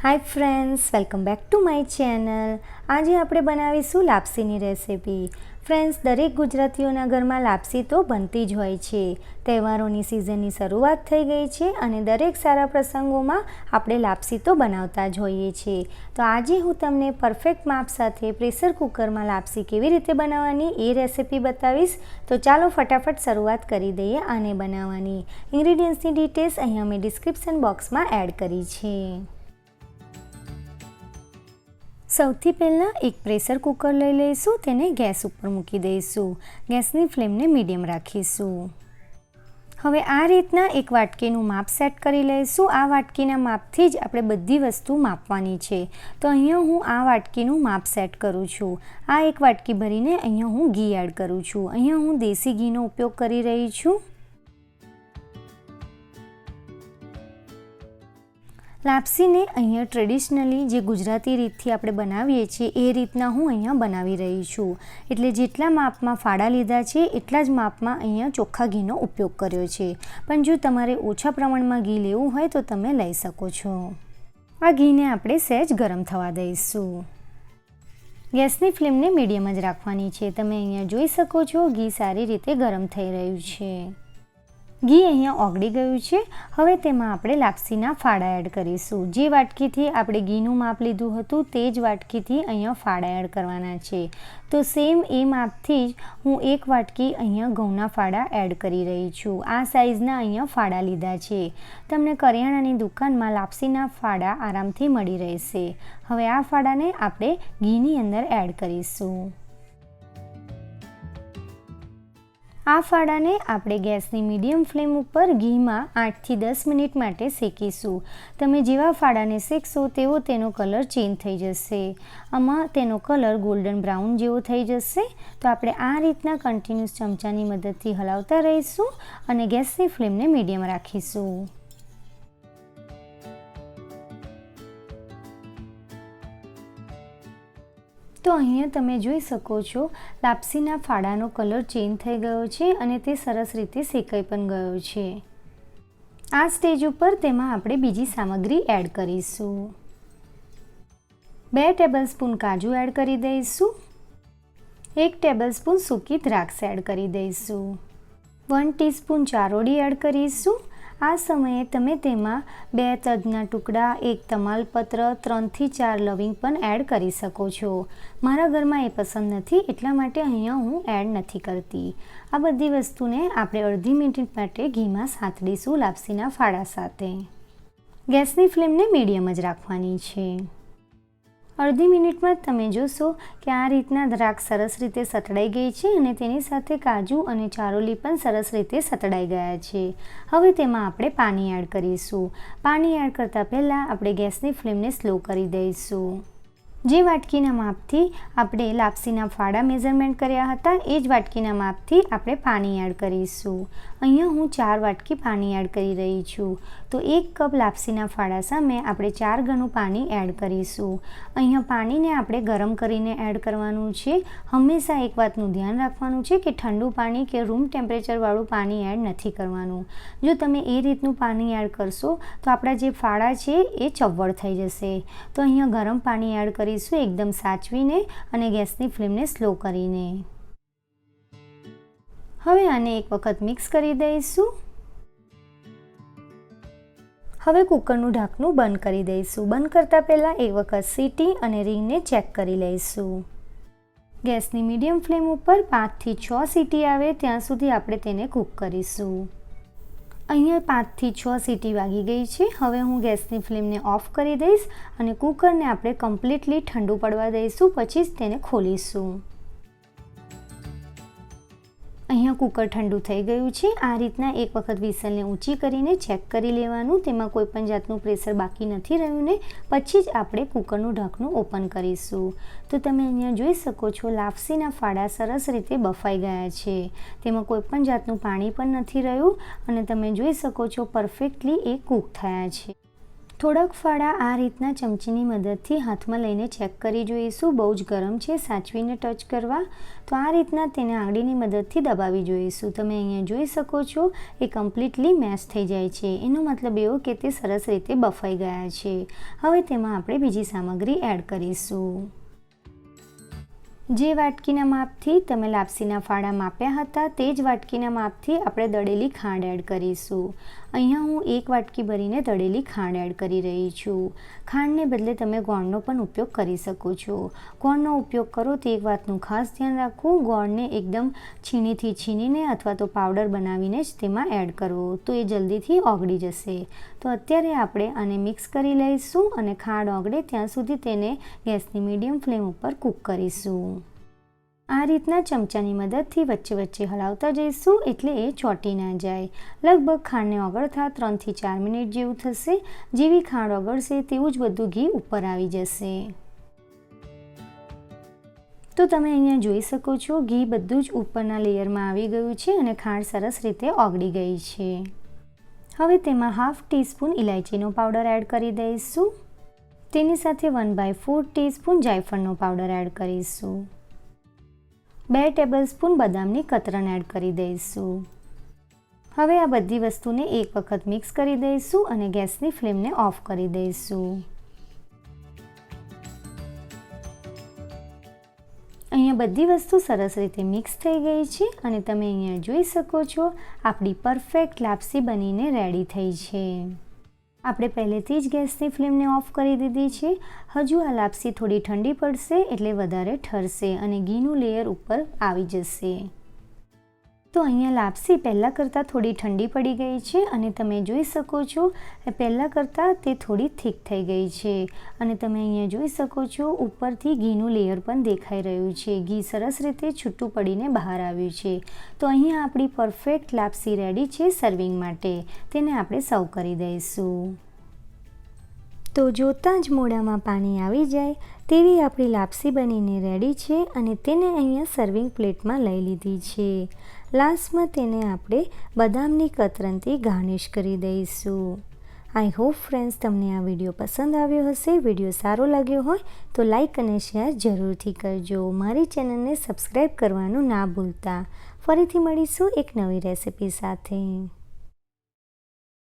Hi friends welcome back to my channel આજે આપણે બનાવીશું લાપસીની રેસિપી ફ્રેન્ડ્સ દરેક ગુજરાતીઓના ઘરમાં લાપસી તો બનતી જ હોય છે. તહેવારોની સિઝનની શરૂઆત થઈ ગઈ છે અને દરેક સારા પ્રસંગોમાં આપણે લાપસી તો બનાવતા જ હોઈએ છીએ. તો આજે હું તમને પરફેક્ટ માપ સાથે પ્રેશર કુકરમાં લાપસી કેવી રીતે બનાવવાની એ રેસિપી બતાવીશ. તો ચાલો ફટાફટ શરૂઆત કરી દઈએ આને બનાવવાની. ઇન્ગ્રીડિયન્ટ્સની ડિટેલ્સ અહીં અમે ડિસ્ક્રિપ્શન બોક્સમાં એડ કરી છે. સૌથી પહેલાં એક પ્રેશર કુકર લઈ લઈશું, તેને ગેસ ઉપર મૂકી દઈશું. ગેસની ફ્લેમને મીડિયમ રાખીશું. હવે આ રીતના એક વાટકીનું માપ સેટ કરી લઈશું. આ વાટકીના માપથી જ આપણે બધી વસ્તુ માપવાની છે. તો અહીંયા હું આ વાટકીનું માપ સેટ કરું છું. આ એક વાટકી ભરીને અહીંયા હું ઘી એડ કરું છું. અહીંયા હું દેશી ઘીનો ઉપયોગ કરી રહી છું. લાપસીને અહીંયા ટ્રેડિશનલી જે ગુજરાતી રીતથી આપણે બનાવીએ છીએ, એ રીતના હું અહીંયા બનાવી રહી છું. એટલે જેટલા માપમાં ફાળા લીધા છે, એટલા જ માપમાં અહીંયા ચોખ્ખા ઘીનો ઉપયોગ કર્યો છે. પણ જો તમારે ઓછા પ્રમાણમાં ઘી લેવું હોય તો તમે લઈ શકો છો. આ ઘીને આપણે સહેજ ગરમ થવા દઈશું. ગેસની ફ્લેમને મીડિયમ જ રાખવાની છે. તમે અહીંયા જોઈ શકો છો, ઘી સારી રીતે ગરમ થઈ રહ્યું છે. ઘી અહીંયા ઓગળી ગયું છે. હવે તેમાં આપણે લાપસીના ફાડા એડ કરીશું. જે વાટકીથી આપણે ઘીનું માપ લીધું હતું, તે જ વાટકીથી અહીંયા ફાડા એડ કરવાના છે. તો સેમ એ માપથી જ હું એક વાટકી અહીંયા ઘઉંના ફાડા એડ કરી રહી છું. આ સાઇઝના અહીંયા ફાડા લીધા છે. તમને કરિયાણાની દુકાનમાં લાપસીના ફાડા આરામથી મળી રહેશે. હવે આ ફાડાને આપણે ઘીની અંદર એડ કરીશું. આ ફાડાને આપણે ગેસની મીડિયમ ફ્લેમ ઉપર ઘીમાં આઠથી દસ મિનિટ માટે શેકીશું. તમે જેવા ફાડાને શેકશો તેવો તેનો કલર ચેન્જ થઈ જશે. આમાં તેનો કલર ગોલ્ડન બ્રાઉન જેવો થઈ જશે. તો આપણે આ રીતના કન્ટિન્યુઅસ ચમચાની મદદથી હલાવતા રહીશું અને ગેસની ફ્લેમને મીડિયમ રાખીશું. તો અહીંયા તમે જોઈ શકો છો, લાપસીના ફાળાનો કલર ચેન્જ થઈ ગયો છે અને તે સરસ રીતે શેકાઈ પણ ગયો છે. આ સ્ટેજ ઉપર તેમાં આપણે બીજી સામગ્રી એડ કરીશું. બે ટેબલસ્પૂન કાજુ એડ કરી દઈશું. એક ટેબલસ્પૂન સૂકી દ્રાક્ષ એડ કરી દઈશું. વન ટીસ્પૂન ચારોડી એડ કરીશું. આ સમયે તમે તેમાં બે તજના ટુકડા, એક તમાલપત્ર, ત્રણથી ચાર લવિંગ પણ એડ કરી શકો છો. મારા ઘરમાં એ પસંદ નથી, એટલા માટે અહીંયા હું એડ નથી કરતી. આ બધી વસ્તુને આપણે અડધી મિનિટ માટે ઘીમાં સાતડીશું લાપસીના ફાળા સાથે. ગેસની ફ્લેમને મીડિયમ જ રાખવાની છે. અડધી મિનિટમાં તમે જોશો કે આ રીતના દ્રાક્ષ સરસ રીતે સતડાઈ ગઈ છે અને તેની સાથે કાજુ અને ચારોલી પણ સરસ રીતે સતડાઈ ગયા છે. હવે તેમાં આપણે પાણી એડ કરીશું. પાણી એડ કરતાં પહેલાં આપણે ગેસની ફ્લેમને સ્લો કરી દઈશું. જે વાટકીના માપથી આપણે લાપસીના ફાડા મેઝરમેન્ટ કર્યા હતા, એ જ વાટકીના માપથી આપણે પાણી એડ કરીશું. અહીંયા હું ચાર વાટકી પાણી એડ કરી રહી છું. તો એક કપ લાપસીના ફાળા સામે આપણે ચાર ગણું પાણી એડ કરીશું. અહીંયા પાણીને આપણે ગરમ કરીને એડ કરવાનું છે. હંમેશા એક વાતનું ધ્યાન રાખવાનું છે કે ઠંડુ પાણી કે રૂમ ટેમ્પરેચરવાળું પાણી એડ નથી કરવાનું. જો તમે એ રીતનું પાણી એડ કરશો, તો આપણા જે ફાળા છે એ ચવ્વળ થઈ જશે. તો અહીંયા ગરમ પાણી એડ કરીશું એકદમ સાચવીને અને ગેસની ફ્લેમને સ્લો કરીને. હવે આને એક વખત મિક્સ કરી દઈશું. હવે કુકરનું ઢાંકણું બંધ કરી દઈશું. બંધ કરતાં પહેલાં એક વખત સીટી અને રિંગને ચેક કરી લઈશું. ગેસની મીડિયમ ફ્લેમ ઉપર પાંચથી છ સીટી આવે ત્યાં સુધી આપણે તેને કૂક કરીશું. અહીંયા પાંચથી છ સીટી વાગી ગઈ છે. હવે હું ગેસની ફ્લેમને ઓફ કરી દઈશ અને કુકરને આપણે કમ્પ્લીટલી ઠંડુ પડવા દઈશું, પછી જ તેને ખોલીશું. અહીંયા કુકર ઠંડુ થઈ ગયું છે. આ રીતના એક વખત વિસલને ઊંચી કરીને ચેક કરી લેવાનું. તેમાં કોઈ પણ જાતનું પ્રેશર બાકી નથી રહ્યું ને પછી જ આપણે કુકરનું ઢાંકણું ઓપન કરીશું. તો તમે અહીંયા જોઈ શકો છો, લાપસીના ફાડા સરસ રીતે બફાઈ ગયા છે. તેમાં કોઈ પણ જાતનું પાણી પણ નથી રહ્યું અને તમે જોઈ શકો છો, પરફેક્ટલી એ કૂક થયા છે. થોડાક ફાળા આ રીતના ચમચીની મદદથી હાથમાં લઈને ચેક કરી જોઈશું. બહુ જ ગરમ છે, સાચવીને ટચ કરવા. તો આ રીતના તેને આંગળીની મદદથી દબાવી જોઈશું. તમે અહીંયા જોઈ શકો છો, એ કમ્પ્લીટલી મેશ થઈ જાય છે. એનો મતલબ એવો કે તે સરસ રીતે બફાઈ ગયા છે. હવે તેમાં આપણે બીજી સામગ્રી એડ કરીશું. જે વાટકીના માપથી તમે લાપસીના ફાળા માપ્યા હતા, તે જ વાટકીના માપથી આપણે દળેલી ખાંડ એડ કરીશું. અહીંયા હું એક વાટકી ભરીને દળેલી ખાંડ એડ કરી રહી છું. ખાંડને બદલે તમે ગોળનો પણ ઉપયોગ કરી શકો છો. ગોળનો ઉપયોગ કરો તે એક વાતનું ખાસ ધ્યાન રાખવું. ગોળને એકદમ છીણીથી છીણીને અથવા તો પાવડર બનાવીને જ તેમાં એડ કરવો. તો એ જલ્દીથી ઓગળી જશે. તો અત્યારે આપણે આને મિક્સ કરી લઈશું અને ખાંડ ઓગળે ત્યાં સુધી તેને ગેસની મીડિયમ ફ્લેમ ઉપર કૂક કરીશું. આ રીતના ચમચાની મદદથી વચ્ચે વચ્ચે હલાવતા જઈશું એટલે એ ચોંટી ના જાય. લગભગ ખાંડને ઓગળતા ત્રણથી ચાર મિનિટ જેવું થશે. જેવી ખાંડ ઓગળશે તેવું જ બધું ઘી ઉપર આવી જશે. તો તમે અહીંયા જોઈ શકો છો, ઘી બધું જ ઉપરના લેયરમાં આવી ગયું છે અને ખાંડ સરસ રીતે ઓગળી ગઈ છે. હવે તેમાં હાફ ટીસ્પૂન ઇલાયચીનો પાવડર એડ કરી દઈશું. તેની સાથે વન બાય ફોર ટીસ્પૂન જાયફળનો પાવડર એડ કરીશું. બે ટેબલ સ્પૂન બદામની કતરણ એડ કરી દઈશું. હવે આ બધી વસ્તુને એક વખત મિક્સ કરી દઈશું અને ગેસની ફ્લેમને ઓફ કરી દઈશું. અહીંયા બધી વસ્તુ સરસ રીતે મિક્સ થઈ ગઈ છે અને તમે અહીંયા જોઈ શકો છો, આપણી પરફેક્ટ લાપસી બનીને રેડી થઈ છે. આપણે પહેલેથી જ ગેસની ફ્લેમને ઓફ કરી દીધી છે. હજુ આ લાપસી થોડી ઠંડી પડશે એટલે વધારે ઠરશે અને ઘીનું લેયર ઉપર આવી જશે. તો અહીંયા લાપસી પહેલાં કરતાં થોડી ઠંડી પડી ગઈ છે અને તમે જોઈ શકો છો પહેલાં કરતાં તે થોડી થીક થઈ ગઈ છે. અને તમે અહીંયા જોઈ શકો છો, ઉપરથી ઘીનું લેયર પણ દેખાઈ રહ્યું છે. ઘી સરસ રીતે છૂટું પડીને બહાર આવ્યું છે. તો અહીંયા આપણી પરફેક્ટ લાપસી રેડી છે સર્વિંગ માટે. તેને આપણે સર્વ કરી દઈશું. તો જોતાં જ મોઢામાં પાણી આવી જાય, તેવી આપણી લાપસી બનીને રેડી છે અને તેને અહીંયા સર્વિંગ પ્લેટમાં લઈ લીધી છે. લાસ્ટમાં તેને આપણે બદામની કતરનથી ગાર્નિશ કરી દઈશું. આઈ હોપ ફ્રેન્ડ્સ તમને આ વીડિયો પસંદ આવ્યો હશે. વીડિયો સારો લાગ્યો હોય તો લાઇક અને શેર જરૂરથી કરજો. મારી ચેનલને સબસ્ક્રાઈબ કરવાનું ના ભૂલતા. ફરીથી મળીશું એક નવી રેસિપી સાથે.